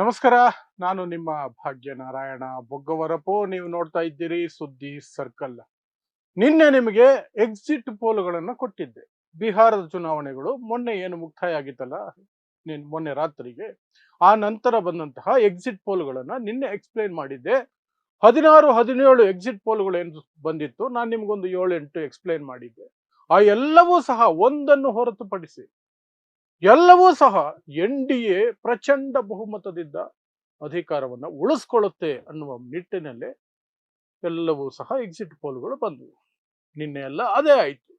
ನಮಸ್ಕಾರ, ನಾನು ನಿಮ್ಮ ಭಾಗ್ಯ ನಾರಾಯಣ ಬೊಗ್ಗವರಪು. ನೀವು ನೋಡ್ತಾ ಇದ್ದೀರಿ ಸುದ್ದಿ ಸರ್ಕಲ್. ನಿನ್ನೆ ನಿಮಗೆ ಎಕ್ಸಿಟ್ ಪೋಲ್ಗಳನ್ನು ಕೊಟ್ಟಿದ್ದೆ. ಬಿಹಾರದ ಚುನಾವಣೆಗಳು ಮೊನ್ನೆ ಏನು ಮುಕ್ತಾಯ ಆಗಿತ್ತಲ್ಲ ನಿನ್, ಮೊನ್ನೆ ರಾತ್ರಿಗೆ, ಆ ನಂತರ ಬಂದಂತಹ ಎಕ್ಸಿಟ್ ಪೋಲ್ಗಳನ್ನ ನಿನ್ನೆ ಎಕ್ಸ್ಪ್ಲೈನ್ ಮಾಡಿದ್ದೆ. ಹದಿನಾರು, ಹದಿನೇಳು ಎಕ್ಸಿಟ್ ಪೋಲ್ಗಳು ಏನು ಬಂದಿತ್ತು. ನಾನು ನಿಮ್ಗೊಂದು ಏಳೆಂಟು ಎಕ್ಸ್ಪ್ಲೈನ್ ಮಾಡಿದ್ದೆ. ಆ ಎಲ್ಲವೂ ಸಹ ಒಂದನ್ನು ಹೊರತುಪಡಿಸಿ ಎಲ್ಲವೂ ಸಹ ಎನ್ ಡಿ ಎ ಪ್ರಚಂಡ ಬಹುಮತದಿಂದ ಅಧಿಕಾರವನ್ನು ಉಳಿಸ್ಕೊಳ್ಳುತ್ತೆ ಅನ್ನುವ ನಿಟ್ಟಿನಲ್ಲಿ ಎಲ್ಲವೂ ಸಹ ಎಕ್ಸಿಟ್ ಪೋಲ್ಗಳು ಬಂದವು. ನಿನ್ನೆ ಎಲ್ಲ ಅದೇ ಆಯಿತು.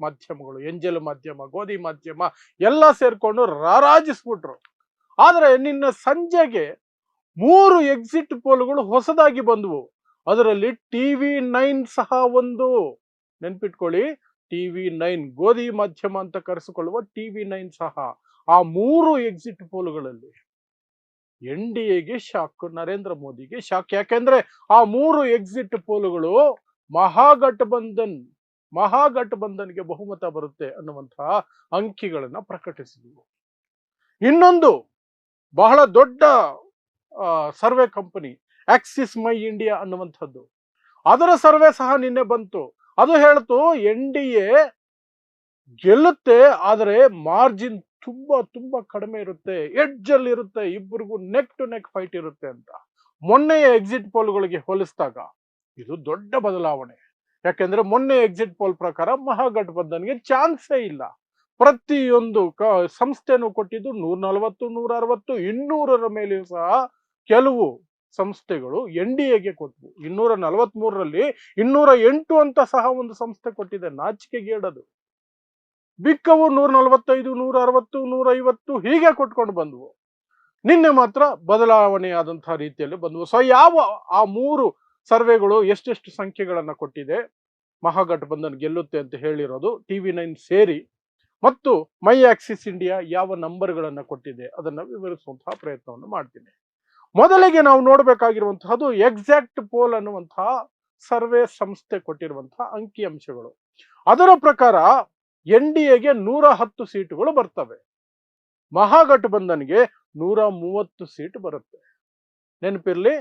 ಮಾಧ್ಯಮಗಳು, ಎಂಜಲ್ ಮಾಧ್ಯಮ, ಗೋಧಿ ಮಾಧ್ಯಮ ಎಲ್ಲ ಸೇರಿಕೊಂಡು ರಾರಾಜಿಸ್ಬಿಟ್ರು. ಆದರೆ ನಿನ್ನ ಸಂಜೆಗೆ ಮೂರು ಎಕ್ಸಿಟ್ ಪೋಲ್ಗಳು ಹೊಸದಾಗಿ ಬಂದವು. ಅದರಲ್ಲಿ ಟಿವಿ ನೈನ್ ಸಹ ಒಂದು. ನೆನ್ಪಿಟ್ಕೊಳ್ಳಿ. ಟಿವಿ ನೈನ್ ಗೋಧಿ ಮಾಧ್ಯಮ ಅಂತ ಕರೆಸಿಕೊಳ್ಳುವ ಟಿವಿ ನೈನ್ ಸಹ ಆ ಮೂರು ಎಕ್ಸಿಟ್ ಪೋಲ್ಗಳಲ್ಲಿ ಎನ್ ಡಿ ಎಗೆ ಶಾಕ್, ನರೇಂದ್ರ ಮೋದಿಗೆ ಶಾಕ್. ಯಾಕೆಂದ್ರೆ ಆ ಮೂರು ಎಕ್ಸಿಟ್ ಪೋಲ್ಗಳು ಮಹಾಗಠಬಂಧನ್ ಮಹಾಗಠಬಂಧನ್ಗೆ ಬಹುಮತ ಬರುತ್ತೆ ಅನ್ನುವಂತಹ ಅಂಕಿಗಳನ್ನ ಪ್ರಕಟಿಸಿದವು. ಇನ್ನೊಂದು ಬಹಳ ದೊಡ್ಡ survey company Axis My India ಅನ್ನುವಂಥದ್ದು. ಅದರ ಸರ್ವೆ ಸಹ ನಿನ್ನೆ ಬಂತು. ಅದು ಹೇಳ್ತು, ಎನ್ ಡಿ ಎ ಗೆಲ್ಲುತ್ತೆ, ಆದರೆ ಮಾರ್ಜಿನ್ ತುಂಬಾ ತುಂಬಾ ಕಡಿಮೆ ಇರುತ್ತೆ. ಎಡ್ಜ್ ಅಲ್ಲಿ ಇರುತ್ತೆ ಇಬ್ಬರಿಗೂ ನೆಕ್ ಟು ನೆಕ್ ಫೈಟ್ ಇರುತ್ತೆ ಅಂತ. ಮೊನ್ನೆಯ ಎಕ್ಸಿಟ್ ಪೋಲ್ಗಳಿಗೆ ಹೋಲಿಸಿದಾಗ ಇದು ದೊಡ್ಡ ಬದಲಾವಣೆ. ಯಾಕೆಂದ್ರೆ ಮೊನ್ನೆ ಎಕ್ಸಿಟ್ ಪೋಲ್ ಪ್ರಕಾರ ಮಹಾಗಠಬಂಧನ್ಗೆ ಚಾನ್ಸೇ ಇಲ್ಲ. ಪ್ರತಿಯೊಂದು ಕ, ಸಂಸ್ಥೆನೂ ಕೊಟ್ಟಿದ್ದು ನೂರ ನಲ್ವತ್ತು ನೂರ ಅರವತ್ತು ಇನ್ನೂರರ ಮೇಲೆಯೂ ಸಹ ಕೆಲವು ಸಂಸ್ಥೆಗಳು ಎನ್ ಡಿ ಎಗೆ ಕೊಟ್ಟವು ಇನ್ನೂರ ನಲವತ್ತ್ ಮೂರರಲ್ಲಿ ಇನ್ನೂರ ಎಂಟು ಅಂತ ಸಹ ಒಂದು ಸಂಸ್ಥೆ ಕೊಟ್ಟಿದೆ ನಾಚಿಕೆಗೇಡದು. ಬಿಕ್ಕವು ನೂರ ನಲವತ್ತೈದು ನೂರ ಅರವತ್ತು ನೂರ ಐವತ್ತು ಹೀಗೆ ಕೊಟ್ಕೊಂಡು ಬಂದವು. ನಿನ್ನೆ ಮಾತ್ರ ಬದಲಾವಣೆಯಾದಂತಹ ರೀತಿಯಲ್ಲಿ ಬಂದವು. ಸೊ ಯಾವ ಆ ಮೂರು ಸರ್ವೆಗಳು ಎಷ್ಟೆಷ್ಟು ಸಂಖ್ಯೆಗಳನ್ನ ಕೊಟ್ಟಿದೆ? ಮಹಾಗಠಬಂಧನ್ ಗೆಲ್ಲುತ್ತೆ ಅಂತ ಹೇಳಿರೋದು ಟಿವಿ ನೈನ್ ಸೇರಿ. ಮತ್ತು ಮೈ ಆಕ್ಸಿಸ್ ಇಂಡಿಯಾ ಯಾವ ನಂಬರ್ಗಳನ್ನ ಕೊಟ್ಟಿದೆ? ಅದನ್ನ ವಿವರಿಸುವಂತಹ ಪ್ರಯತ್ನವನ್ನು ಮಾಡ್ತೀನಿ. ಮೊದಲಿಗೆ ನಾವು ನೋಡಬೇಕಾಗಿರುವಂತಹದ್ದು ಎಕ್ಸಾಕ್ಟ್ ಪೋಲ್ ಅನ್ನುವಂತಹ ಸರ್ವೆ ಸಂಸ್ಥೆ ಕೊಟ್ಟಿರುವಂತಹ ಅಂಕಿಅಂಶಗಳು. ಅದರ ಪ್ರಕಾರ ಎನ್ ಡಿ ಎಗೆ ನೂರ ಹತ್ತು ಸೀಟುಗಳು ಬರ್ತವೆ. ಮಹಾಗಠಬಂಧನ್ಗೆ ನೂರ ಮೂವತ್ತು ಸೀಟ್ ಬರುತ್ತೆ. ನೆನಪಿರ್ಲಿ,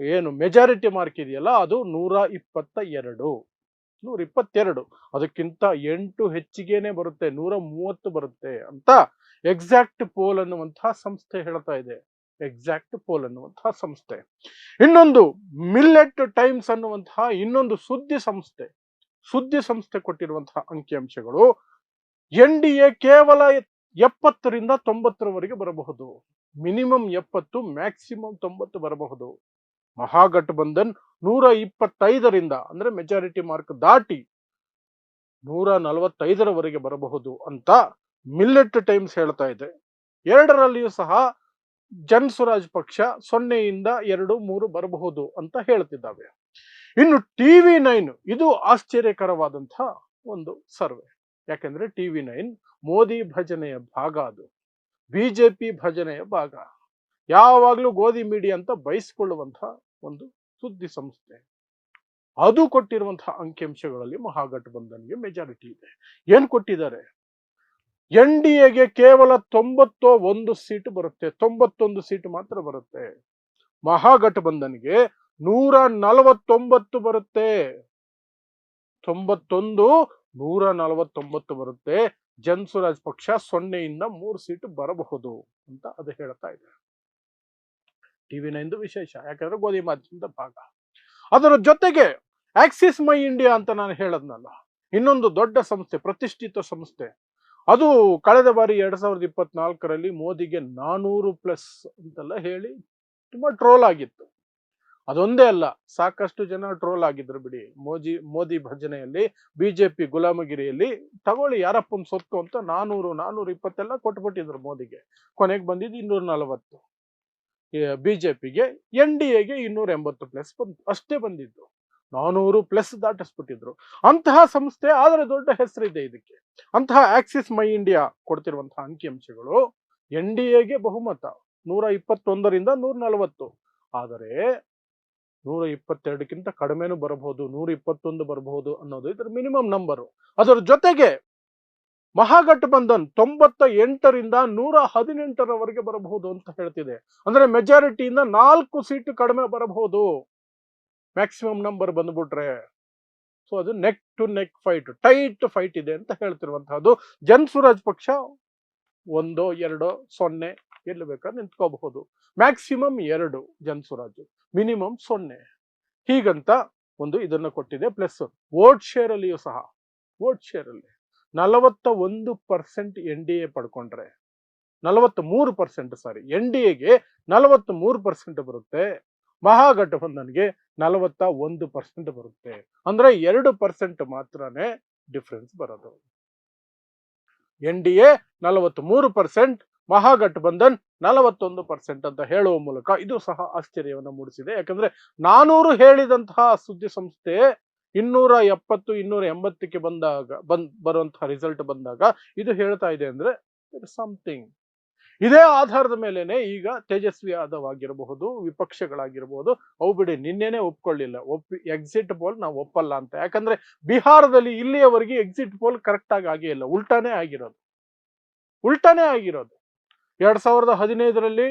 ಏನು ಮೆಜಾರಿಟಿ ಮಾರ್ಕ್ ಇದೆಯಲ್ಲ, ಅದು ನೂರ ಇಪ್ಪತ್ತ ಎರಡು. ನೂರ ಇಪ್ಪತ್ತೆರಡು. ಅದಕ್ಕಿಂತ ಎಂಟು ಹೆಚ್ಚಿಗೆನೆ ಬರುತ್ತೆ, ನೂರ ಮೂವತ್ತು ಬರುತ್ತೆ ಅಂತ ಎಕ್ಸಾಕ್ಟ್ ಪೋಲ್ ಅನ್ನುವಂತಹ ಸಂಸ್ಥೆ ಹೇಳ್ತಾ ಇದೆ. ಎಕ್ಸಾಕ್ಟ್ ಪೋಲ್ ಅನ್ನುವಂತಹ ಸಂಸ್ಥೆ. ಇನ್ನೊಂದು ಮಿಲ್ಲೆಟ್ ಟೈಮ್ಸ್ ಅನ್ನುವಂತಹ ಇನ್ನೊಂದು ಸುದ್ದಿ ಸಂಸ್ಥೆ. ಸುದ್ದಿ ಸಂಸ್ಥೆ ಕೊಟ್ಟಿರುವಂತಹ ಅಂಕಿಅಂಶಗಳು ಎನ್ ಡಿ ಎ ಕೇವಲ ಎಪ್ಪತ್ತರಿಂದ ತೊಂಬತ್ತರವರೆಗೆ ಬರಬಹುದು. ಮಿನಿಮಮ್ ಎಪ್ಪತ್ತು, ಮ್ಯಾಕ್ಸಿಮಮ್ ತೊಂಬತ್ತು ಬರಬಹುದು. ಮಹಾಗಠಬಂಧನ್ ನೂರ ಇಪ್ಪತ್ತೈದರಿಂದ ಅಂದ್ರೆ ಮೆಜಾರಿಟಿ ಮಾರ್ಕ್ ದಾಟಿ ನೂರ ನಲವತ್ತೈದರವರೆಗೆ ಬರಬಹುದು ಅಂತ ಮಿಲ್ಲೆಟ್ ಟೈಮ್ಸ್ ಹೇಳ್ತಾ ಇದೆ. ಎರಡರಲ್ಲಿಯೂ ಸಹ ಜನ್ ಸ್ವರಾಜ್ ಪಕ್ಷ ಸೊನ್ನೆಯಿಂದ ಎರಡು ಮೂರು ಬರಬಹುದು ಅಂತ ಹೇಳ್ತಿದ್ದಾವೆ. ಇನ್ನು ಟಿವಿ ನೈನ್ ಇದು ಆಶ್ಚರ್ಯಕರವಾದಂತಹ ಒಂದು ಸರ್ವೆ. ಯಾಕೆಂದ್ರೆ ಟಿವಿ ನೈನ್ ಮೋದಿ ಭಜನೆಯ ಭಾಗ ಅದು. ಬಿಜೆಪಿ ಭಜನೆಯ ಭಾಗ. ಯಾವಾಗಲೂ ಗೋಧಿ ಮೀಡಿಯಾ ಅಂತ ಬಯಸ್ಕೊಳ್ಳುವಂತಹ ಒಂದು ಸುದ್ದಿ ಸಂಸ್ಥೆ. ಅದು ಕೊಟ್ಟಿರುವಂತಹ ಅಂಕಿಅಂಶಗಳಲ್ಲಿ ಮಹಾಗಠಬಂಧನ್ಗೆ ಮೆಜಾರಿಟಿ ಇದೆ. ಏನ್ ಕೊಟ್ಟಿದ್ದಾರೆ? ಎನ್ ಡಿ ಎಗೆ ಕೇವಲ ತೊಂಬತ್ತೋ ಒಂದು ಸೀಟ್ ಬರುತ್ತೆ. ತೊಂಬತ್ತೊಂದು ಸೀಟ್ ಮಾತ್ರ ಬರುತ್ತೆ. ಮಹಾಗಠಬಂಧನ್ಗೆ ನೂರ ನಲವತ್ತೊಂಬತ್ತು ಬರುತ್ತೆ. ತೊಂಬತ್ತೊಂದು ನೂರ ನಲವತ್ತೊಂಬತ್ತು ಬರುತ್ತೆ. ಜನ್ ಸ್ವರಾಜ್ ಪಕ್ಷ ಸೊನ್ನೆಯಿಂದ ಮೂರು ಸೀಟ್ ಬರಬಹುದು ಅಂತ ಅದು ಹೇಳ್ತಾ ಇದೆ. ಟಿವಿ ನೈಂದು ವಿಶೇಷ, ಯಾಕಂದ್ರೆ ಗೋಧಿ ಮಾಧ್ಯಮದ ಭಾಗ. ಅದರ ಜೊತೆಗೆ ಆಕ್ಸಿಸ್ ಮೈ ಇಂಡಿಯಾ ಅಂತ ನಾನು ಹೇಳದ್ನಲ್ಲ. ಇನ್ನೊಂದು ದೊಡ್ಡ ಸಂಸ್ಥೆ, ಪ್ರತಿಷ್ಠಿತ ಸಂಸ್ಥೆ. ಅದು ಕಳೆದ ಬಾರಿ ಎರಡ್ ಸಾವಿರದ ಇಪ್ಪತ್ನಾಲ್ಕರಲ್ಲಿ ಮೋದಿಗೆ ನಾನೂರು ಪ್ಲಸ್ ಅಂತೆಲ್ಲ ಹೇಳಿ ತುಂಬಾ ಟ್ರೋಲ್ ಆಗಿತ್ತು. ಅದೊಂದೇ ಅಲ್ಲ, ಸಾಕಷ್ಟು ಜನ ಟ್ರೋಲ್ ಆಗಿದ್ರು ಬಿಡಿ. ಮೋದಿ ಮೋದಿ ಭಜನೆಯಲ್ಲಿ, ಬಿಜೆಪಿ ಗುಲಾಮಗಿರಿಯಲ್ಲಿ. ತಗೊಳ್ಳಿ ಯಾರಪ್ಪನ ಸೊತ್ತು ಅಂತ ನಾನೂರು ನಾನೂರು ಇಪ್ಪತ್ತೆಲ್ಲ ಕೊಟ್ಬಿಟ್ಟಿದ್ರು ಮೋದಿಗೆ. ಕೊನೆಗೆ ಬಂದಿದ್ದು ಇನ್ನೂರ ನಲವತ್ತು. ಬಿಜೆಪಿಗೆ, ಎನ್ ಡಿ ಎಗೆ ಇನ್ನೂರ ಎಂಬತ್ತು ಪ್ಲಸ್ ಬಂತು ಅಷ್ಟೇ ಬಂದಿದ್ದು. ನಾನೂರು ಪ್ಲಸ್ ದಾಟಿಸ್ಬಿಟ್ಟಿದ್ರು. ಅಂತಹ ಸಂಸ್ಥೆ, ಆದರೆ ದೊಡ್ಡ ಹೆಸರಿದೆ ಇದಕ್ಕೆ. ಅಂತಹ ಆಕ್ಸಿಸ್ ಮೈ ಇಂಡಿಯಾ ಕೊಡ್ತಿರುವಂತಹ ಅಂಕಿಅಂಶಗಳು ಎನ್ ಡಿ ಎಗೆ ಬಹುಮತ ನೂರ ಇಪ್ಪತ್ತೊಂದರಿಂದ ನೂರ ನಲವತ್ತು. ಆದರೆ ನೂರ ಇಪ್ಪತ್ತೆರಡಕ್ಕಿಂತ ಕಡಿಮೆನೂ ಬರಬಹುದು, ನೂರ ಇಪ್ಪತ್ತೊಂದು ಬರಬಹುದು ಅನ್ನೋದು ಇದರ ಮಿನಿಮಮ್ ನಂಬರು ಅದರ ಜೊತೆಗೆ ಮಹಾಗಠಬಂಧನ್ ತೊಂಬತ್ತ ಎಂಟರಿಂದ ನೂರ ಹದಿನೆಂಟರವರೆಗೆ ಬರಬಹುದು ಅಂತ ಹೇಳ್ತಿದೆ. ಅಂದ್ರೆ ಮೆಜಾರಿಟಿಯಿಂದ ನಾಲ್ಕು ಸೀಟ್ ಕಡಿಮೆ ಬರಬಹುದು. ಮ್ಯಾಕ್ಸಿಮಮ್ ನಂಬರ್ ಬಂದ್ಬಿಟ್ರೆ. ಸೊ ಅದು neck to neck fight tight fight ಇದೆ ಅಂತ ಹೇಳ್ತಿರುವಂತಹದ್ದು. ಜನ್ ಸ್ವರಾಜ್ ಪಕ್ಷ ಒಂದೋ, ಎರಡೋ, ಸೊನ್ನೆ ಎಲ್ಲಿ ಬೇಕಾದ್ರೆ ನಿಂತ್ಕೋಬಹುದು. ಮ್ಯಾಕ್ಸಿಮಮ್ ಎರಡು ಜನ್ ಸ್ವರಾಜ್ ಮಿನಿಮಮ್ ಸೊನ್ನೆ. ಹೀಗಂತ ಒಂದು ಇದನ್ನ ಕೊಟ್ಟಿದೆ. ಪ್ಲಸ್ ವೋಟ್ ಶೇರ್ ಅಲ್ಲಿಯೂ ಸಹ ವೋಟ್ ಶೇರ್ ಅಲ್ಲಿ ನಲವತ್ತ ಒಂದು ಪರ್ಸೆಂಟ್ ಎನ್ ಡಿ ಎ ಪಡ್ಕೊಂಡ್ರೆ ನಲವತ್ತ ಮೂರು ಪರ್ಸೆಂಟ್ ಸಾರಿ ಎನ್ ಡಿ ಎಗೆ ನಲವತ್ತ ಮೂರು ಪರ್ಸೆಂಟ್ ಬರುತ್ತೆ. ಮಹಾಗಠಬಂಧನ್ಗೆ ನಲವತ್ತ ಒಂದು ಪರ್ಸೆಂಟ್ ಬರುತ್ತೆ. ಅಂದ್ರೆ ಎರಡು ಪರ್ಸೆಂಟ್ ಮಾತ್ರನೇ ಡಿಫ್ರೆನ್ಸ್ ಬರೋದು. ಎನ್ ಡಿ ಎ ನಲವತ್ತ್ ಮೂರು ಪರ್ಸೆಂಟ್, ಮಹಾಗಠಬಂಧನ್ ನಲವತ್ತೊಂದು ಪರ್ಸೆಂಟ್ ಅಂತ ಹೇಳುವ ಮೂಲಕ ಇದು ಸಹ ಆಶ್ಚರ್ಯವನ್ನು ಮೂಡಿಸಿದೆ. ಯಾಕಂದ್ರೆ ನಾನೂರು ಹೇಳಿದಂತಹ ಸುದ್ದಿ ಸಂಸ್ಥೆ ಇನ್ನೂರ ಎಪ್ಪತ್ತು, ಇನ್ನೂರ ಎಂಬತ್ತಕ್ಕೆ ಬಂದಾಗ, ಬಂದ್, ಬರುವಂತಹ ರಿಸಲ್ಟ್ ಬಂದಾಗ ಇದು ಹೇಳ್ತಾ ಇದೆ ಅಂದ್ರೆ ಸಮಥಿಂಗ್ ಇದೇ ಆಧಾರದ ಮೇಲೆನೆ ಈಗ ತೇಜಸ್ವಿ ಯಾದವ್ ವಿಪಕ್ಷಗಳಾಗಿರಬಹುದು. ಅವು ಬಿಡಿ, ನಿನ್ನೆನೆ ಒಪ್ಕೊಳ್ಳಿಲ್ಲ. ಒಪ್ಪಿ ಎಕ್ಸಿಟ್ ಪೋಲ್ ನಾವು ಒಪ್ಪಲ್ಲ ಅಂತ. ಯಾಕಂದ್ರೆ ಬಿಹಾರದಲ್ಲಿ ಇಲ್ಲಿಯವರೆಗೆ ಎಕ್ಸಿಟ್ ಪೋಲ್ ಕರೆಕ್ಟ್ ಆಗಿ ಆಗೇ ಇಲ್ಲ. ಉಲ್ಟಾನೇ ಆಗಿರೋದು. ಉಲ್ಟಾನೇ ಆಗಿರೋದು. ಎರಡ್ ಸಾವಿರದ ಹದಿನೈದರಲ್ಲಿ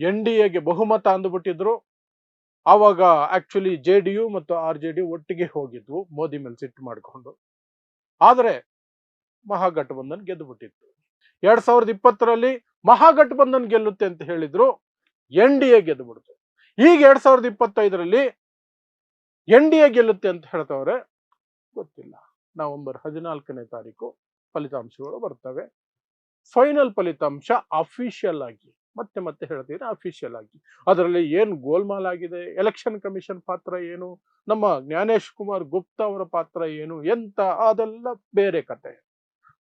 ಎನ್ ಡಿ ಎಗೆ ಬಹುಮತ ಅಂದುಬಿಟ್ಟಿದ್ರು. ಆವಾಗ ಆಕ್ಚುಲಿ ಜೆ ಡಿ ಯು ಮತ್ತು ಆರ್ ಜೆ ಡಿ ಒಟ್ಟಿಗೆ ಹೋಗಿದ್ವು. ಮೋದಿ ಮೇಲೆ ಸಿಟ್ಟು ಮಾಡಿಕೊಂಡು. ಆದರೆ ಮಹಾಗಠಬಂಧನ್ ಗೆದ್ದು ಬಿಟ್ಟಿತ್ತು ಎರಡ್ ಸಾವಿರದ ಇಪ್ಪತ್ತರಲ್ಲಿ ಮಹಾಗಠಬಂಧನ್ ಗೆಲ್ಲುತ್ತೆ ಅಂತ ಹೇಳಿದ್ರು, ಎನ್ ಡಿ ಎ ಗೆದ್ದು ಬಿಡ್ತು ಈಗ ಎರಡ್ ಸಾವಿರದ ಇಪ್ಪತ್ತೈದರಲ್ಲಿ ಎನ್ ಡಿ ಎ ಗೆಲ್ಲುತ್ತೆ ಅಂತ ಹೇಳ್ತವ್ರೆ, ಗೊತ್ತಿಲ್ಲ. ನವೆಂಬರ್ ಹದಿನಾಲ್ಕನೇ ತಾರೀಕು ಫಲಿತಾಂಶಗಳು ಬರ್ತವೆ. ಫೈನಲ್ ಫಲಿತಾಂಶ ಅಫಿಷಿಯಲ್ ಆಗಿ, ಮತ್ತೆ ಮತ್ತೆ ಹೇಳ್ತೀನಿ ಅಫಿಷಿಯಲ್ ಆಗಿ. ಅದರಲ್ಲಿ ಏನು ಗೋಲ್ಮಾಲ್ ಆಗಿದೆ, ಎಲೆಕ್ಷನ್ ಕಮಿಷನ್ ಪಾತ್ರ ಏನು, ನಮ್ಮ ಜ್ಞಾನೇಶ್ ಕುಮಾರ್ ಗುಪ್ತಾ ಅವರ ಪಾತ್ರ ಏನು, ಎಂತ ಅದೆಲ್ಲ ಬೇರೆ ಕತೆ.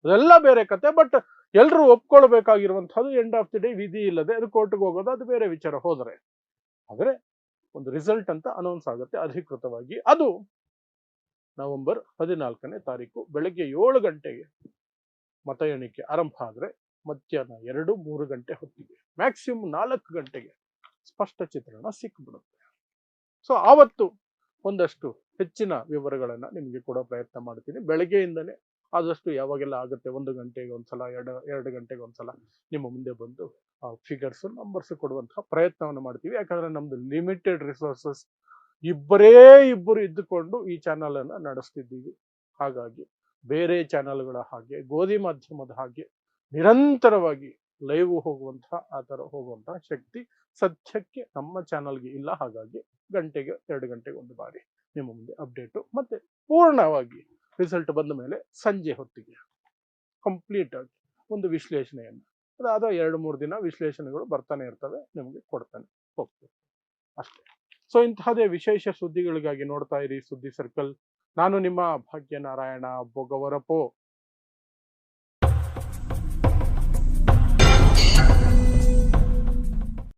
ಅದೆಲ್ಲ ಬೇರೆ ಕತೆ ಬಟ್ ಎಲ್ಲರೂ ಒಪ್ಕೊಳ್ಬೇಕಾಗಿರುವಂಥದ್ದು ಎಂಡ್ ಆಫ್ ದಿ ಡೇ ವಿಧಿ ಇಲ್ಲದೆ ಅದು ಕೋರ್ಟ್ಗೆ ಹೋಗೋದು, ಅದು ಬೇರೆ ವಿಚಾರ. ಹೋದರೆ, ಆದರೆ ಒಂದು ರಿಸಲ್ಟ್ ಅಂತ ಅನೌನ್ಸ್ ಆಗುತ್ತೆ ಅಧಿಕೃತವಾಗಿ. ಅದು ನವೆಂಬರ್ ಹದಿನಾಲ್ಕನೇ ತಾರೀಕು ಬೆಳಗ್ಗೆ ಏಳು ಗಂಟೆಗೆ ಮತ ಎಣಿಕೆ ಆರಂಭ ಆದರೆ ಮಧ್ಯಾಹ್ನ ಎರಡು ಮೂರು ಗಂಟೆ ಹೊತ್ತಿಗೆ ಮ್ಯಾಕ್ಸಿಮಮ್ ನಾಲ್ಕು ಗಂಟೆಗೆ ಸ್ಪಷ್ಟ ಚಿತ್ರಣ ಸಿಕ್ಬಿಡುತ್ತೆ. ಸೊ ಆವತ್ತು ಒಂದಷ್ಟು ಹೆಚ್ಚಿನ ವಿವರಗಳನ್ನು ನಿಮಗೆ ಕೊಡೋ ಪ್ರಯತ್ನ ಮಾಡ್ತೀನಿ. ಬೆಳಗ್ಗೆಯಿಂದನೇ ಆದಷ್ಟು ಯಾವಾಗೆಲ್ಲ ಆಗುತ್ತೆ? ಒಂದು ಗಂಟೆಗೆ ಒಂದ್ಸಲ, ಎರಡು ಎರಡು ಗಂಟೆಗೆ ಒಂದ್ಸಲ ನಿಮ್ಮ ಮುಂದೆ ಬಂದು ಆ ಫಿಗರ್ಸ್ ನಂಬರ್ಸ್ ಕೊಡುವಂತಹ ಪ್ರಯತ್ನವನ್ನು ಮಾಡ್ತೀವಿ. ಯಾಕಂದ್ರೆ ನಮ್ದು ಲಿಮಿಟೆಡ್ ರಿಸೋರ್ಸಸ್ ಇಬ್ಬರೇ ಇಬ್ಬರು ಇದ್ದುಕೊಂಡು ಈ ಚಾನಲ್ ಅನ್ನ ನಡೆಸ್ತಿದ್ದೀವಿ. ಹಾಗಾಗಿ ಬೇರೆ ಚಾನೆಲ್ಗಳ ಹಾಗೆ, ಗೋಧಿ ಮಾಧ್ಯಮದ ಹಾಗೆ ನಿರಂತರವಾಗಿ ಲೈವ್ ಹೋಗುವಂತಹ, ಆ ತರ ಹೋಗುವಂತಹ ಶಕ್ತಿ ಸದ್ಯಕ್ಕೆ ನಮ್ಮ ಚಾನಲ್ಗೆ ಇಲ್ಲ. ಹಾಗಾಗಿ ಗಂಟೆಗೆ, ಎರಡು ಗಂಟೆಗೆ ಒಂದು ಬಾರಿ ನಿಮ್ಮ ಮುಂದೆ ಅಪ್ಡೇಟು ಮತ್ತೆ ಪೂರ್ಣವಾಗಿ ರಿಸಲ್ಟ್ ಬಂದ ಮೇಲೆ ಸಂಜೆ ಹೊತ್ತಿಗೆ ಕಂಪ್ಲೀಟ್ ಆಗಿ ಒಂದು ವಿಶ್ಲೇಷಣೆಯನ್ನು. ಅದಾದ ಎರಡು, ಮೂರು ದಿನ ವಿಶ್ಲೇಷಣೆಗಳು ಬರ್ತಾನೆ ಇರ್ತವೆ, ನಿಮಗೆ ಕೊಡ್ತಾನೆ ಹೋಗ್ತೇವೆ ಅಷ್ಟೇ. ಸೊ ಇಂತಹದೇ ವಿಶೇಷ ಸುದ್ದಿಗಳಿಗಾಗಿ ನೋಡ್ತಾ ಇರಿ ಸುದ್ದಿ ಸರ್ಕಲ್ ನಾನು ನಿಮ್ಮ ಭಾಗ್ಯನಾರಾಯಣ ಬೊಗವರಪೋ.